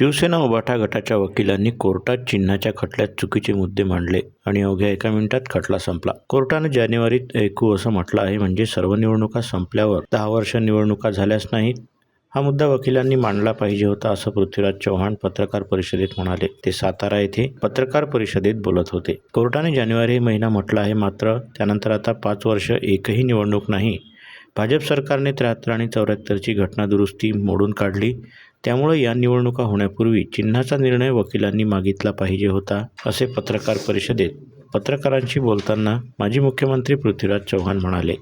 शिवसेना उभाटा गटाच्या वकिलांनी कोर्टात चिन्हाच्या खटल्यात चुकीचे मुद्दे मांडले आणि अवघ्या एका मिनिटात खटला संपला. कोर्टानं जानेवारीत ऐकू असं म्हटलं आहे म्हणजे सर्व निवडणुका संपल्यावर दहा वर्ष निवडणुका झाल्याच नाहीत. हा मुद्दा वकिलांनी मांडला पाहिजे होता असं पृथ्वीराज चव्हाण पत्रकार परिषदेत म्हणाले. ते सातारा येथे पत्रकार परिषदेत बोलत होते. कोर्टाने जानेवारी महिना म्हटला आहे मात्र त्यानंतर आता पाच वर्ष एकही निवडणूक नाही. भाजप सरकारने त्र्याहत्तर आणि चौऱ्याहत्तरची घटना दुरुस्ती मोडून काढली. त्यामुळे या निवडणुका होण्यापूर्वी चिन्हाचा निर्णय वकिलांनी मागितला पाहिजे होता असे पत्रकार परिषदेत पत्रकारांशी बोलताना माजी मुख्यमंत्री पृथ्वीराज चव्हाण म्हणाले.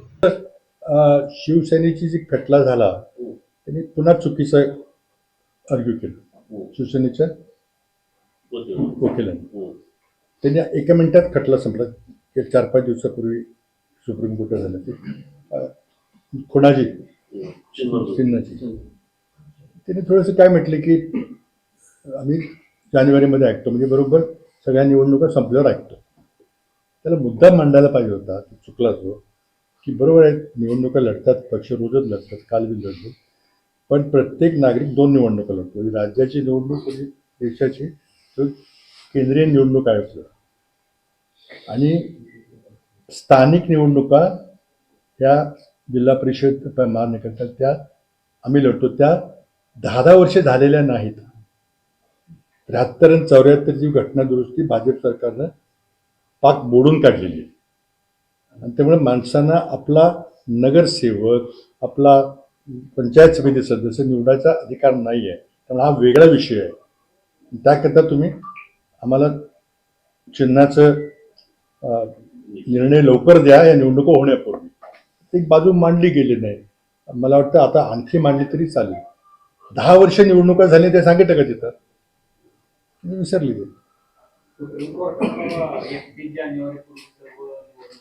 शिवसेनेची जी खटला झाला त्यांनी पुन्हा चुकीचं आर्ग्यू केलं. शिवसेनेच्या वकिलांनी. त्यांनी एका मिनिटात खटला संपला. ते चार पाच दिवसापूर्वी सुप्रीम कोर्टात झालं ते. खुणाजी चिन्हाची त्यांनी थोडंसं काय म्हटलं की आम्ही जानेवारीमध्ये ऐकतो. म्हणजे बरोबर सगळ्या निवडणुका संपल्यावर ऐकतो. त्याला मुद्दा मांडायला पाहिजे होता तो चुकला तो की बरोबर आहे निवडणुका लढतात पक्ष रोजच लढतात काल बी लढतो पण प्रत्येक नागरिक दोन निवडणुका लढतो. म्हणजे राज्याची निवडणूक म्हणजे देशाची केंद्रीय निवडणूक आयोग आणि स्थानिक निवडणुका या जिल्हा परिषद महानगरपालिका त्या आम्ही लढतो. त्या दहा दहा वर्षे झालेल्या नाहीत. त्र्याहत्तर आणि चौऱ्याहत्तरची घटना दुरुस्ती भाजप सरकारनं पाक मोडून काढलेली आहे. आणि त्यामुळे माणसांना आपला नगरसेवक आपला पंचायत समिती सदस्य निवडायचा अधिकार नाही आहे त्यामुळे हा वेगळा विषय आहे. त्याकरता तुम्ही आम्हाला चिन्हाचं निर्णय लवकर द्या. या निवडणुका होण्यापूर्वी. एक बाजू मांडली गेली नाही. मला वाटतं आता आणखी मांडली तरी चालेल. दहा वर्ष निवडणुका झाली ते सांगितलं का तिथं? मी विसरली ते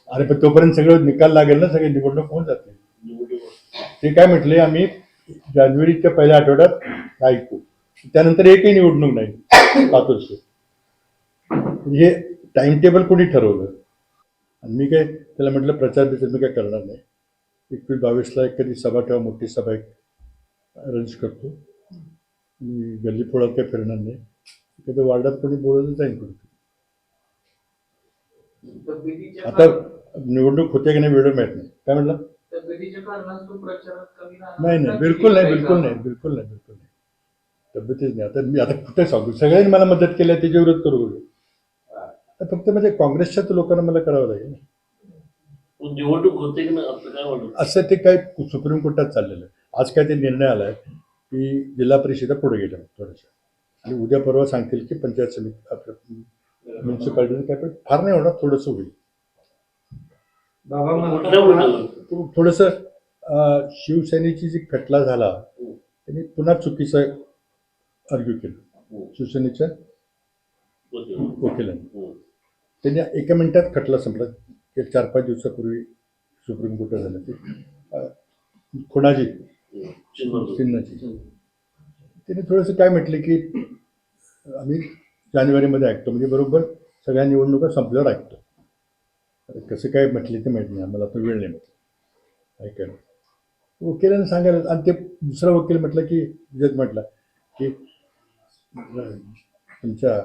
अरे पण तोपर्यंत सगळं निकाल लागेल ना सगळे निवडणूक होऊन जाते ते काय म्हटले आम्ही जानेवारीच्या पहिल्या आठवड्यात ऐकू. त्यानंतर एकही निवडणूक नाही पाच वर्ष. म्हणजे हे टाइम टेबल कोणी ठरवलं? आणि मी काय त्याला म्हटलं प्रचार बिचार मी काय करणार नाही. एकवीस बावीसला एक कधी सभा ठेवा मोठी सभा एक अरेंज करतो. मी गल्ली फोडात काही फिरणार नाही. कधी वार्डात कोणी बोलवलं जाईन कुठे आता निवडणूक होते की नाही वेळ माहीत नाही. काय म्हटलं? नाही नाही बिलकुल नाही बिलकुल नाही बिलकुल नाही बिलकुल नाही. तब्येतीच नाही. आता मी आता कुठे सांगू? सगळ्यांनी मला मदत केली आहे त्याच्या विरोध करू. आता फक्त म्हणजे काँग्रेसच्याच लोकांना मला करावं लागेल. ना. निवडणूक होते की नाही असं काय असं ते काय सुप्रीम कोर्टात चाललेलं आहे. आज काय ते निर्णय आलाय की जिल्हा परिषदा पुढे गेल्या थोड्याशा आणि उद्या परवा सांगतील की पंचायत समिती आपलं म्युन्सिपाल्टी काय पण फार नाही होणार थोडंसं होईल. थोडंसं शिवसेनेची जी खटला झाला त्यांनी पुन्हा चुकीचं आर्ग्यू केलं. शिवसेनेच्या वकिलांनी. त्यांनी एका मिनिटात खटला संपला. ते चार पाच दिवसापूर्वी सुप्रीम कोर्टात झालं ते. खुणाजी चिन्हाची त्यांनी थोडंसं काय म्हटलं की आम्ही जानेवारीमध्ये ऐकतो. म्हणजे बरोबर सगळ्या निवडणुका संपल्यावर ऐकतो. कसं काय म्हटले ते माहीत नाही. आम्हाला तो वेळ नाही म्हटलं. ऐकायला वकिलांनी सांगायला आणि ते दुसरा वकील म्हटलं की जज म्हटलं की तुमच्या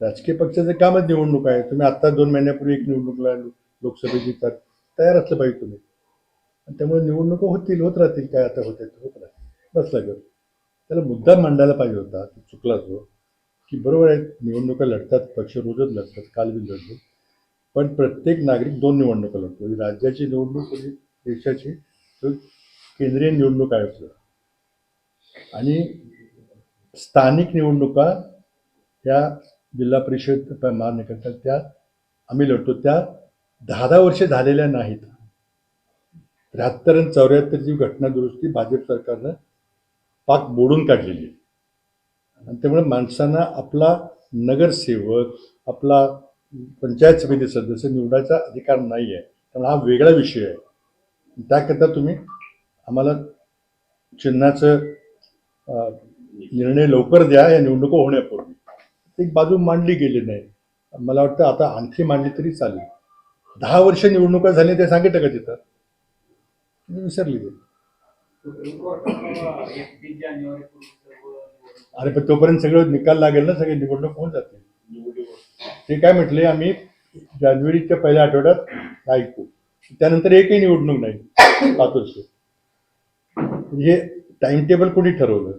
राजकीय पक्षाचं कामच निवडणूक आहे. तुम्ही आत्ता दोन महिन्यापूर्वी एक निवडणूकला लोकसभेची तयार असलं पाहिजे तुम्ही. आणि त्यामुळे निवडणुका होतील होत राहतील काय आता होत आहेत. बसला ग त्याला मुद्दा मांडायला पाहिजे होता तो चुकला तो की बरोबर आहे निवडणुका लढतात पक्ष रोजच लढतात काल बी लढतो पण प्रत्येक नागरिक दोन निवडणुका लढतो. म्हणजे राज्याची निवडणूक देशाची केंद्रीय निवडणूक आयोग आणि स्थानिक निवडणुका या जिल्हा परिषद महानगरपालिका त्या आम्ही लढतो. त्या दहा दहा वर्षे झालेल्या नाहीत. त्र्याहत्तर आणि चौऱ्याहत्तरची घटना दुरुस्ती भाजप सरकारनं पाक मोडून काढलेली आणि त्यामुळे माणसांना आपला नगरसेवक आपला पंचायत समिती सदस्य निवडायचा अधिकार नाही आहे त्यामुळे हा वेगळा विषय आहे. त्याकरता तुम्ही आम्हाला चिन्हाचं निर्णय लवकर द्या. या निवडणुका होण्यापूर्वी. एक बाजू मांडली गेली नाही. मला वाटतं आता आणखी मांडली तरी चालेल. दहा वर्ष निवडणुका झाली ते सांगितलं का तिथं? विसरली गेली. अरे पण तोपर्यंत सगळं निकाल लागेल ना सगळे निवडणूक होऊन जाते ते काय म्हटले आम्ही जानेवारीच्या पहिल्या आठवड्यात ऐकू. त्यानंतर एकही निवडणूक नाही पाच वर्ष. हे टाइम टेबल कोणी ठरवलं?